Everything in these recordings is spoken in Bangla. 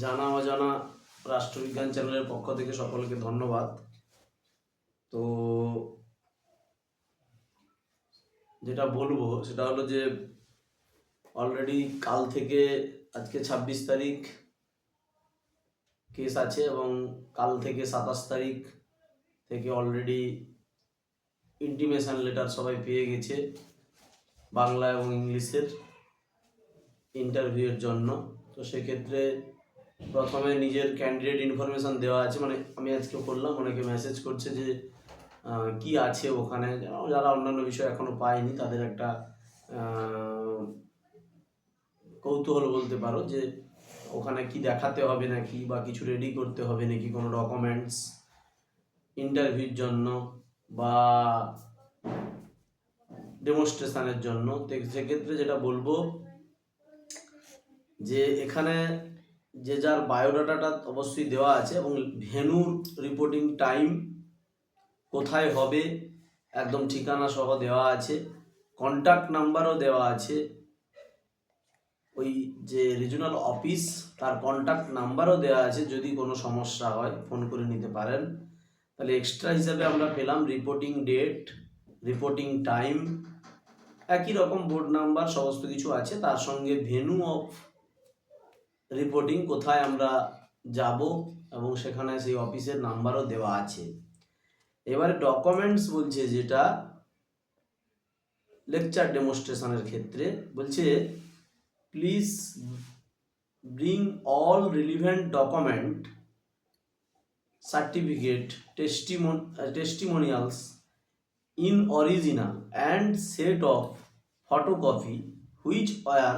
জানা অজানা রাষ্ট্রবিজ্ঞান চ্যানেলের পক্ষ থেকে সকলকে ধন্যবাদ। তো যেটা বলব সেটা হলো যে অলরেডি কাল থেকে আজকে ছাব্বিশ তারিখ কেস আছে এবং কাল থেকে সাতাশ তারিখ থেকে অলরেডি ইন্টিমেশন লেটার সবাই পেয়ে গেছে বাংলা এবং ইংলিশের। ইন্টারভিউয়ের জন্য। তো সেক্ষেত্রে প্রথমে নিজের ক্যান্ডিডেট ইনফরমেশন দেওয়া আছে। মানে আমি আজকে করলাম অনেকে মেসেজ করছে যে কি আছে ওখানে? যারা অন্যান্য বিষয় এখনও পায়নি, তাদের একটা কৌতূহল বলতে পারো যে, ওখানে কি দেখাতে হবে নাকি বা কিছু রেডি করতে হবে নাকি কোনো ডকুমেন্টস ইন্টারভিউর জন্য বা ডেমনস্ট্রেশনের জন্য। সেক্ষেত্রে যেটা বলব যে এখানে যে যার বায়োডাটাটা অবশ্যই দেওয়া আছে এবং ভেনুর রিপোর্টিং টাইম কোথায় হবে, একদম ঠিকানা সহ দেওয়া আছে কন্ট্যাক্ট নাম্বারও দেওয়া আছে। ওই যে রিজনাল অফিস তার কন্ট্যাক্ট নাম্বারও দেওয়া আছে, যদি কোনো সমস্যা হয় ফোন করে নিতে পারেন। তাহলে এক্সট্রা হিসাবে আমরা পেলাম রিপোর্টিং ডেট রিপোর্টিং টাইম একই রকম বোর্ড নাম্বার সমস্ত কিছু আছে। তার সঙ্গে ভেনু অফ রিপোর্টিং কোথায় আমরা যাব এবং সেখানে সেই অফিসের নাম্বারও দেওয়া আছে। এবারে ডকুমেন্টস বলছে যেটা লেকচার ডেমনস্ট্রেশনের ক্ষেত্রে বলছে please bring all relevant document certificate testimon testimonials in original and set of photocopy which were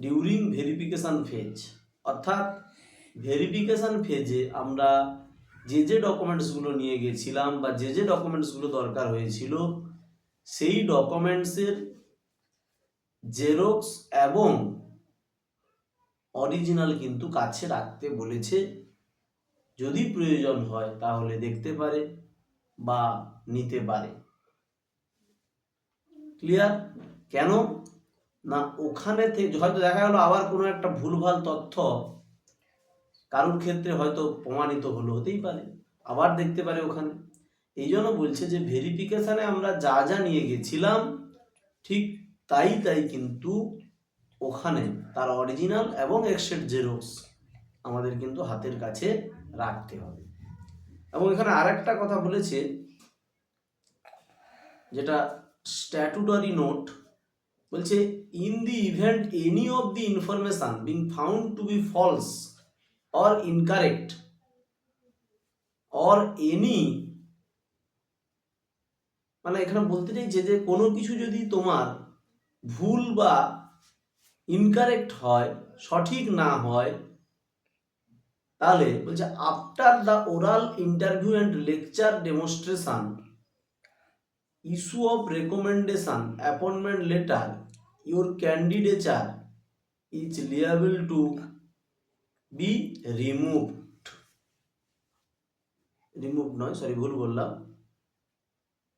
during verification phase, অর্থাৎ ভেরিফিকেশন ফেজে আমরা যে যে ডকুমেন্টসগুলো নিয়ে গেছিলাম বা যে যে ডকুমেন্টসগুলো দরকার হয়েছিল, সেই ডকুমেন্টসের জেরক্স এবং অরিজিনাল কিন্তু কাছে রাখতে বলেছে। যদি প্রয়োজন হয় তাহলে দেখতে পারে বা নিতে পারে। ক্লিয়ার কেন? না, ওখানে থেকে হয়তো দেখা গেলো আবার কোনো একটা ভুলভাল তথ্য কারোর ক্ষেত্রে হয়তো প্রমাণিত হলো, হতেই পারে। আবার দেখতে পারে ওখানে। এই জন্য বলছে যে ভেরিফিকেশানে আমরা যা যা নিয়ে গেছিলাম, ঠিক তাই তাই কিন্তু ওখানে তার অরিজিনাল এবং এক্সেট জেরক্স আমাদের কিন্তু হাতের কাছে রাখতে হবে। এবং এখানে আরেকটা কথা বলেছে, যেটা স্ট্যাটুটারি নোট বলছে in the event any of the information being found to be false or incorrect or any মানে এখানে বলতে চাই যে কোনো কিছু যদি তোমার ভুল বা ইনকারেক্ট হয়, সঠিক না হয়, তাহলে বলছে after the oral interview and lecture demonstration issue of recommendation appointment letter your candidature is liable to be removed remove নয় সরি ভুল বললাম।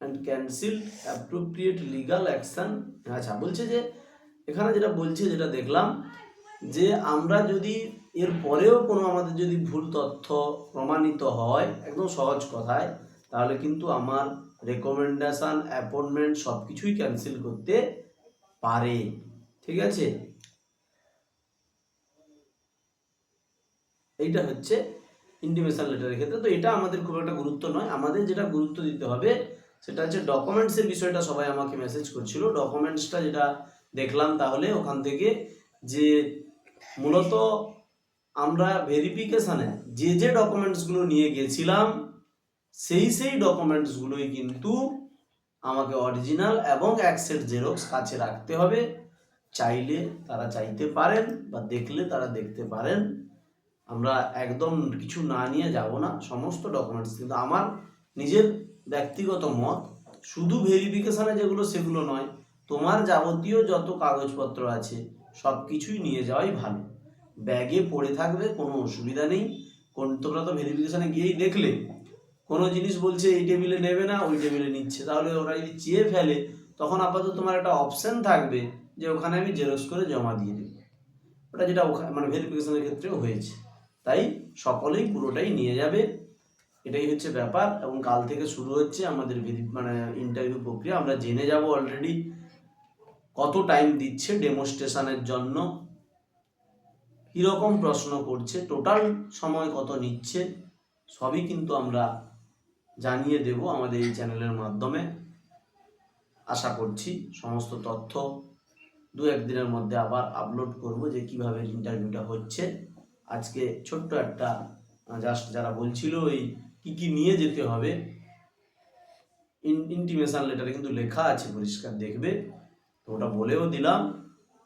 And cancel appropriate legal action আচ্ছা বলছে যে, এখানে যেটা বলছে, যেটা দেখলাম, যে আমরা যদি এর পরেও কোনো আমাদের যদি ভুল তথ্য প্রমাণিত হয়, একদম সহজ কথায়, তাহলে কিন্তু আমার রেকমেন্ডেশন অ্যাপয়েন্টমেন্ট সব কিছুই ক্যান্সেল করতে পারে, ঠিক আছে? এইটা হচ্ছে ইন্টিমেশন লেটারের ক্ষেত্রে। তো এটা আমাদের খুব একটা গুরুত্ব নয়। আমাদের যেটা গুরুত্ব দিতে হবে, সেটা হচ্ছে ডকুমেন্টসের বিষয়টা সবাই আমাকে মেসেজ করছিল। ডকুমেন্টসটা যেটা দেখলাম তাহলে ওখান থেকে যে মূলত আমরা ভেরিফিকেশানে যে যে ডকুমেন্টসগুলো নিয়ে গেছিলাম, সেই সেই ডকুমেন্টসগুলোই কিন্তু আমাকে অরিজিনাল এবং অ্যাকসেট জেরক্স কাছে রাখতে হবে। চাইলে তারা চাইতে পারেন বা দেখলে তারা দেখতে পারেন। আমরা একদম কিছু না নিয়ে যাব না, সমস্ত ডকুমেন্টস কিন্তু আমার নিজের ব্যক্তিগত মত, শুধু ভেরিফিকেশানে যেগুলো সেগুলো নয়, তোমার যাবতীয় যত কাগজপত্র আছে সব কিছুই নিয়ে যাওয়াই ভালো। ব্যাগে পড়ে থাকবে, কোনো অসুবিধা নেই। কোন তোমরা তো ভেরিফিকেশানে গিয়েই দেখলে। কোনো জিনিস বলছে এই টেবিলে নেবে না, ওই টেবিলে নিচ্ছে। তাহলে ওরা যদি চেয়ে ফেলে, তখন আপাতত তোমার একটা অপশান থাকবে যে ওখানে আমি জেরক্স করে জমা দিয়ে দেবো। ওটা যেটা ওখানে মানে ভেরিফিকেশনের ক্ষেত্রেও হয়েছে। তাই সকলেই পুরোটাই নিয়ে যাবে। এটাই হচ্ছে ব্যাপার। এবং কাল থেকে শুরু হচ্ছে আমাদের মানে ইন্টারভিউ প্রক্রিয়া। আমরা জেনে যাব অলরেডি কত টাইম দিচ্ছে ডেমোস্ট্রেশনের জন্য। কীরকম প্রশ্ন করছে টোটাল সময় কত নিচ্ছে, সবই কিন্তু আমরা জানিয়ে দেব আমাদের এই চ্যানেলের মাধ্যমে। আশা করছি সমস্ত তথ্য দু একদিনের মধ্যে আবার আপলোড করব যে কীভাবে ইন্টারভিউটা হচ্ছে। আজকে ছোট্ট একটা জাস্ট যারা বলছিল এই কি কি নিয়ে যেতে হবে ইন্টিমেশন লেটারে কিন্তু লেখা আছে, পরিষ্কার দেখবে। তো ওটা বলেও দিলাম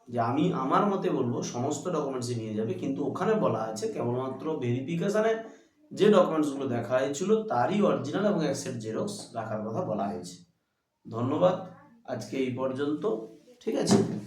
যে আমি আমার মতে বলব সমস্ত ডকুমেন্টসই নিয়ে যাবে, কিন্তু ওখানে বলা আছে কেবলমাত্র ভেরিফিকেশনে যে ডকুমেন্টসগুলো দেখা হয়েছিল, তারই অরিজিনাল এবং অ্যাকসেপ্ট জেরক্স রাখার কথা বলা হয়েছে। ধন্যবাদ, আজকে এই পর্যন্ত। ঠিক আছে?